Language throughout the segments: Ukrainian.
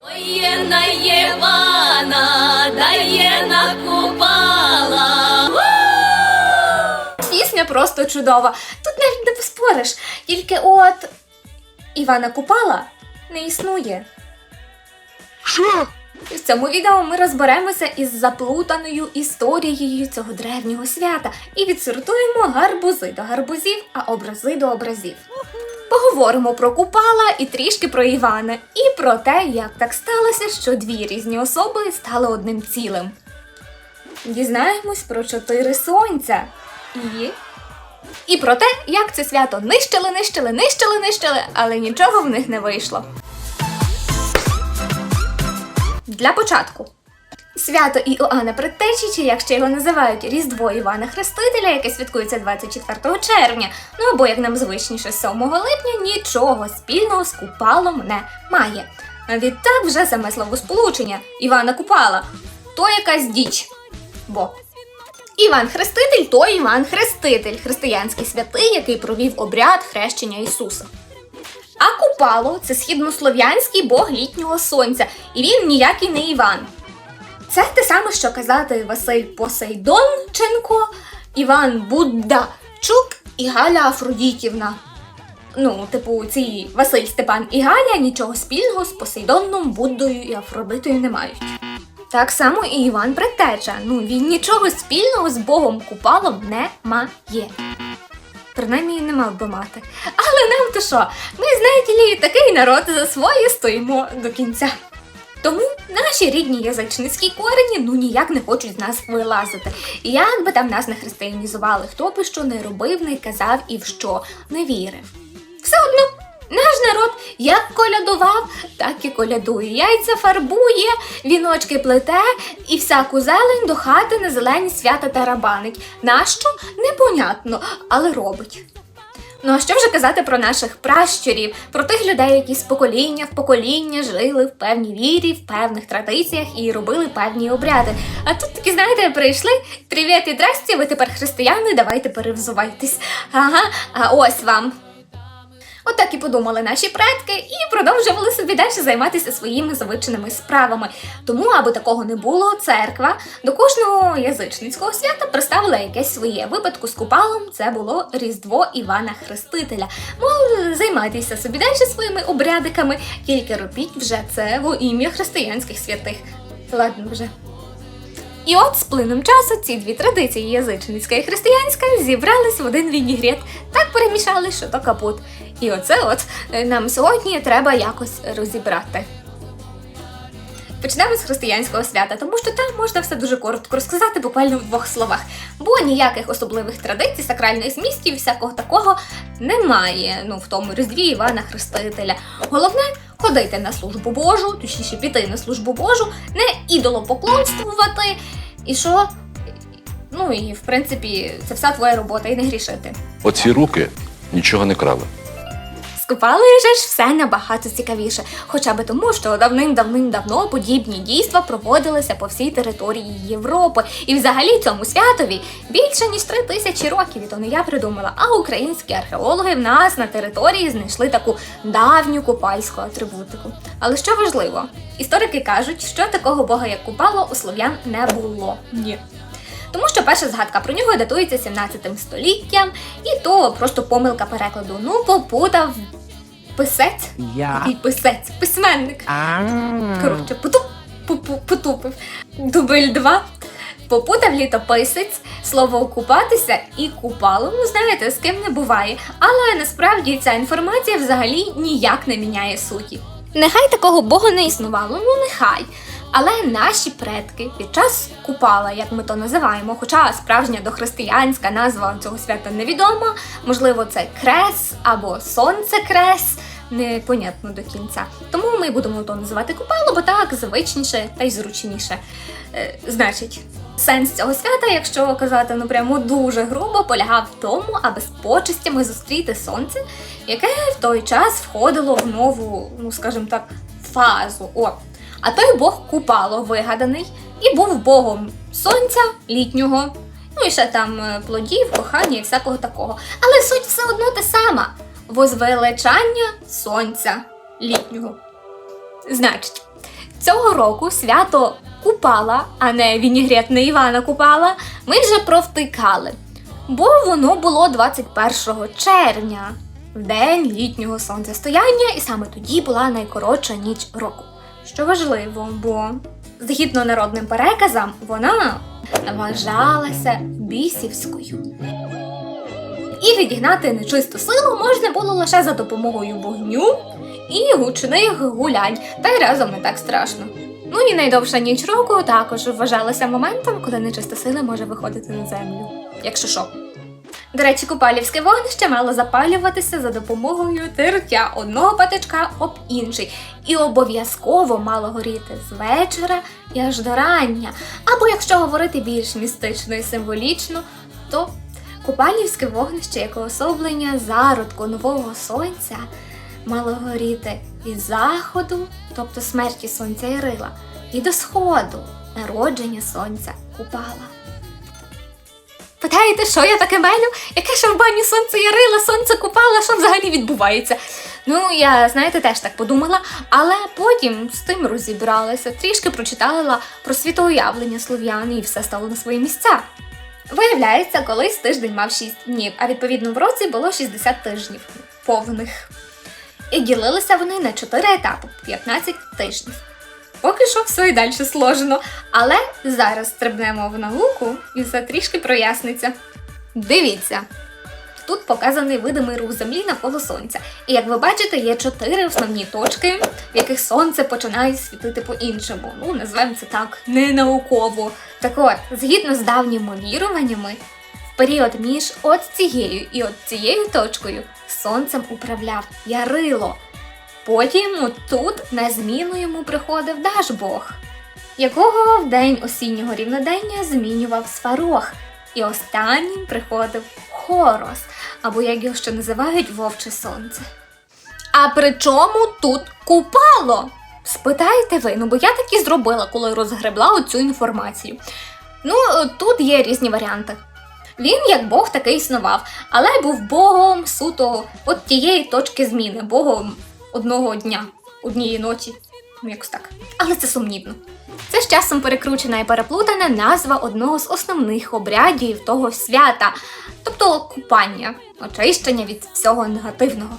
Воєнна Євана, Даєна Купала. Пісня просто чудова. Тут навіть не поспориш. Тільки от Івана Купала не існує. Що? В цьому відео ми розберемося із заплутаною історією цього древнього свята і відсортуємо гарбузи до гарбузів, а образи до образів. Поговоримо про Купала і трішки про Івана, і про те, як так сталося, що дві різні особи стали одним цілим. Дізнаємось про чотири сонця і. І про те, як це свято нищили, нищили, нищили, нищили, але нічого в них не вийшло. Для початку. Свято Іоанна Предтечі, чи як ще його називають Різдво Івана Хрестителя, яке святкується 24 червня, ну або як нам звичніше 7 липня, нічого спільного з купалом не має. Відтак вже саме словосполучення Івана Купала то якась діч. Бо Іван Хреститель то Іван Хреститель, християнський святий, який провів обряд хрещення Ісуса. А Купало це східнослов'янський бог літнього сонця, і він ніякий не Іван. Це те саме, що казати Василь Посейдонченко, Іван Буддачук і Галя Афродітівна. Ну, типу, ці Василь Степан і Галя нічого спільного з Посейдоном, Буддою і Афродитою не мають. Так само і Іван Предтеча. Ну, він нічого спільного з Богом Купалом не має. Принаймні не мав би мати. Але нам то що? Ми, знаєте такий народ за своє стоїмо до кінця. Тому наші рідні язичницькі корені ну ніяк не хочуть з нас вилазити. І як би там нас не християнізували, хто би що не робив, не казав і в що не вірив. Все одно. Наш народ як колядував, так і колядує. Яйця фарбує, віночки плете і всяку зелень до хати на зелені свята тарабанить. Нащо? Непонятно, але робить. Ну а що вже казати про наших пращурів, про тих людей, які з покоління в покоління жили в певній вірі, в певних традиціях і робили певні обряди. А тут такі, знаєте, прийшли привіт і здрасті, ви тепер християни, давайте перевзувайтесь. Ага, а ось вам. Отак і подумали наші предки і продовжували собі далі займатися своїми звичними справами. Тому, аби такого не було, церква до кожного язичницького свята приставила якесь своє. Випадку з купалом це було Різдво Івана Хрестителя. Мов займайтеся собі далі своїми обрядиками, тільки робіть вже це во ім'я християнських святих. Ладно вже. І от з плином часу ці дві традиції язичницька і християнська зібрались в один вінігрет, так перемішали, що то капут. І оце от е, нам сьогодні треба якось розібрати. Почнемо з християнського свята, тому що там можна все дуже коротко розказати, буквально в двох словах. Бо ніяких особливих традицій, сакральних змістів, всякого такого немає. Ну в тому різдві Івана Хрестителя. Головне ходити на службу Божу, точніше піти на службу Божу, не ідолопоклонствувати. І що? Ну і в принципі, це вся твоя робота і не грішити. Оці руки нічого не крали. З Купалою же ж все набагато цікавіше, хоча би тому, що давним-давним-давно подібні дійства проводилися по всій території Європи. І взагалі цьому святові більше ніж три тисячі років, і то не я придумала, а українські археологи в нас на території знайшли таку давню купальську атрибутику. Але що важливо, історики кажуть, що такого бога, як Купало, у слов'ян не було. Ні. Тому що перша згадка про нього датується 17 століттям, і то просто помилка перекладу. Ну, попутав писець Я. і писець, письменник. Коротше, потуп, потупив. Дубль 2. Попутав літописець, слово купатися і купало. Ну, знаєте, з ким не буває. Але насправді ця інформація взагалі ніяк не міняє суті. Нехай такого бога не існувало, ну нехай. Але наші предки під час купала, як ми то називаємо, хоча справжня дохристиянська назва цього свята невідома, можливо, це крес або сонце-крес, непонятно до кінця. Тому ми будемо то називати купало, бо так звичніше та й зручніше. Е, значить, сенс цього свята, якщо казати ну прямо дуже грубо, полягав в тому, аби з почистями зустріти сонце, яке в той час входило в нову, ну скажімо так, фазу. О. А той бог купало вигаданий і був богом сонця літнього, ну і ще там е, плодів, кохання і всякого такого. Але суть все одно те сама возвеличання сонця літнього. Значить, Цього року свято Купала, а не Вінігретне Івана Купала, ми вже провтикали. Бо воно було 21 червня, в день літнього сонцестояння, і саме тоді була найкоротша ніч року. Що важливо, бо згідно народним переказам, вона вважалася бісівською. І відігнати нечисту силу можна було лише за допомогою вогню і гучних гулянь, та й разом не так страшно. Ну і найдовша ніч року також вважалася моментом, коли нечиста сила може виходити на землю. Якщо що. До речі, купалівське вогнище мало запалюватися за допомогою тертя одного патичка об інший, і обов'язково мало горіти з вечора і аж до рання. Або якщо говорити більш містично і символічно, то купалівське вогнище як уособлення зародку нового сонця мало горіти із заходу, тобто смерті сонця Ярила, і до сходу народження сонця Купала. Питаєте, що я таке мелю? Яке ще в бані сонце ярила, сонце купала, що взагалі відбувається? Ну, я, знаєте, теж так подумала, але потім з тим розібралася, трішки прочитала про світоуявлення слов'ян і все стало на свої місця. Виявляється, колись тиждень мав 6 днів, а відповідно в році було 60 тижнів повних. І ділилися вони на 4 етапи 15 тижнів. Поки що все і далі сложено, але зараз стрибнемо в науку і все трішки проясниться. Дивіться. Тут показаний видимий рух землі навколо сонця. І як ви бачите, є чотири основні точки, в яких сонце починає світити по-іншому. Ну, назвемо це так, не науково. Так от, згідно з давніми віруваннями, в період між от цією і от цією точкою сонцем управляв Ярило. Потім тут на зміну йому приходив Дажбог, якого в день осіннього рівнодення змінював Сварог, і останнім приходив Хорос, або як його ще називають Вовче Сонце. А при чому тут купало? Спитаєте ви, ну бо я так і зробила, коли розгребла оцю інформацію. Ну, тут є різні варіанти. Він як Бог таки існував, але був Богом суто от тієї точки зміни, Богом одного дня, однієї ночі. Ну, якось так. Але це сумнівно. Це з часом перекручена і переплутана назва одного з основних обрядів того свята, тобто купання, очищення від всього негативного.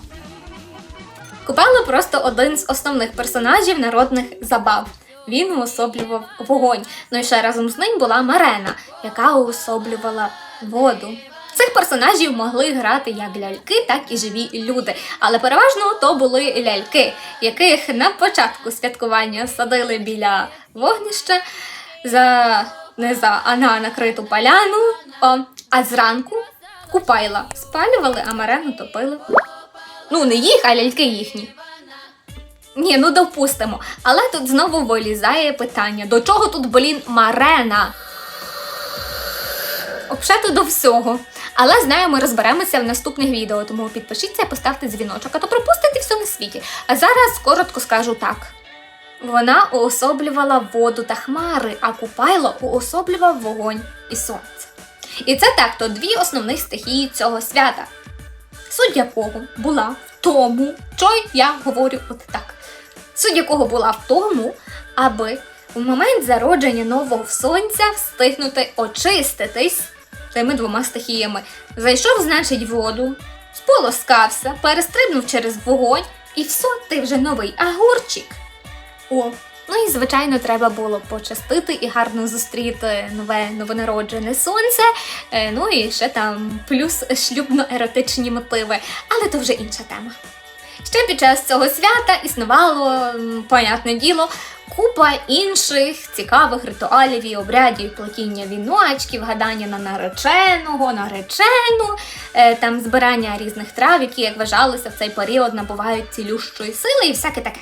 Купало просто один з основних персонажів народних забав. Він уособлював вогонь. Ну і ще разом з ним була Марена, яка уособлювала воду. Цих персонажів могли грати як ляльки, так і живі люди. Але переважно то були ляльки, яких на початку святкування садили біля вогнища за не за а на накриту поляну, о, а зранку купайла спалювали, а марену топили. Ну, не їх, а ляльки їхні. Ні, ну допустимо. Але тут знову вилізає питання: до чого тут, блін, марена? Взагалі до всього. Але знаю, ми розберемося в наступних відео, тому підпишіться, поставте дзвіночок, а то пропустите все на світі. А зараз коротко скажу так. Вона уособлювала воду та хмари, а Купайло уособлював вогонь і сонце. І це так, то дві основних стихії цього свята. Суть якого була в тому, що я говорю от так. Суть якого була в тому, аби в момент зародження нового сонця встигнути очиститись тими двома стихіями. Зайшов, значить, воду, сполоскався, перестрибнув через вогонь, і все, ти вже новий агурчик. О, ну і звичайно, треба було почастити і гарно зустріти нове новонароджене сонце. Е, ну і ще там плюс шлюбно-еротичні мотиви, але то вже інша тема. Ще під час цього свята існувало, понятне діло, купа інших цікавих ритуалів і обрядів плетіння віночків, гадання на нареченого, наречену, е, там збирання різних трав, які, як вважалося, в цей період набувають цілющої сили і всяке таке.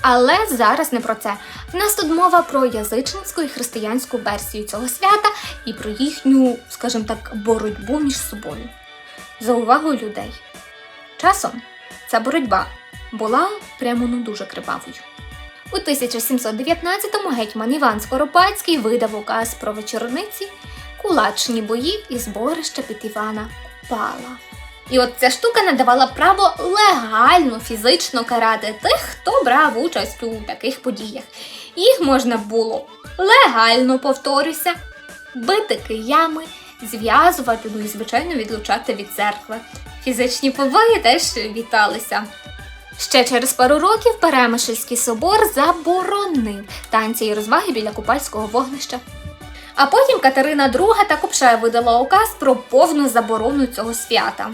Але зараз не про це. В нас тут мова про язичницьку і християнську версію цього свята і про їхню, скажімо так, боротьбу між собою за увагу людей. Часом ця боротьба була прямо ну дуже кривавою. У 1719-му гетьман Іван Скоропадський видав указ про вечорниці, кулачні бої і зборища під Івана Купала. І от ця штука надавала право легально фізично карати тих, хто брав участь у таких подіях. Їх можна було легально, повторюся, бити киями, зв'язувати, ну і звичайно відлучати від церкви. Фізичні побої теж віталися. Ще через пару років Перемишльський собор заборонив танці і розваги біля купальського вогнища. А потім Катерина II так ще видала указ про повну заборону цього свята.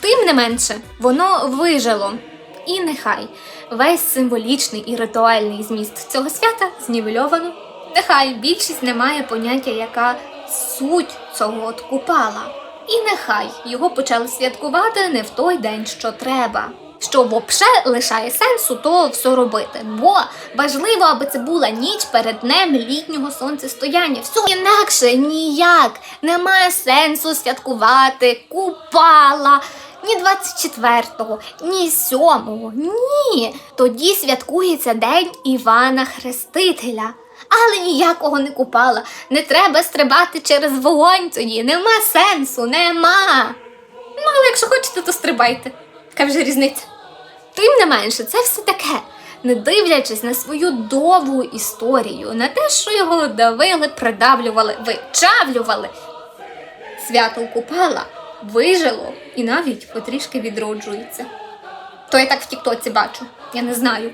Тим не менше, воно вижило. І нехай весь символічний і ритуальний зміст цього свята знівельовано. Нехай більшість не має поняття, яка суть цього от купала. І нехай його почали святкувати не в той день, що треба. Що вопше лишає сенсу то все робити. Бо важливо, аби це була ніч перед днем літнього сонцестояння. Все інакше ніяк немає сенсу святкувати купала. Ні 24-го, ні 7-го, ні. Тоді святкується День Івана Хрестителя. Але ніякого не купала. Не треба стрибати через вогонь тоді. Нема сенсу, нема. Ну, але якщо хочете, то стрибайте. Яка вже різниця? Тим не менше, це все таке. Не дивлячись на свою довгу історію, на те, що його давили, придавлювали, вичавлювали. Свято Купала вижило і навіть потрішки відроджується. То я так в Тіктоці бачу, я не знаю.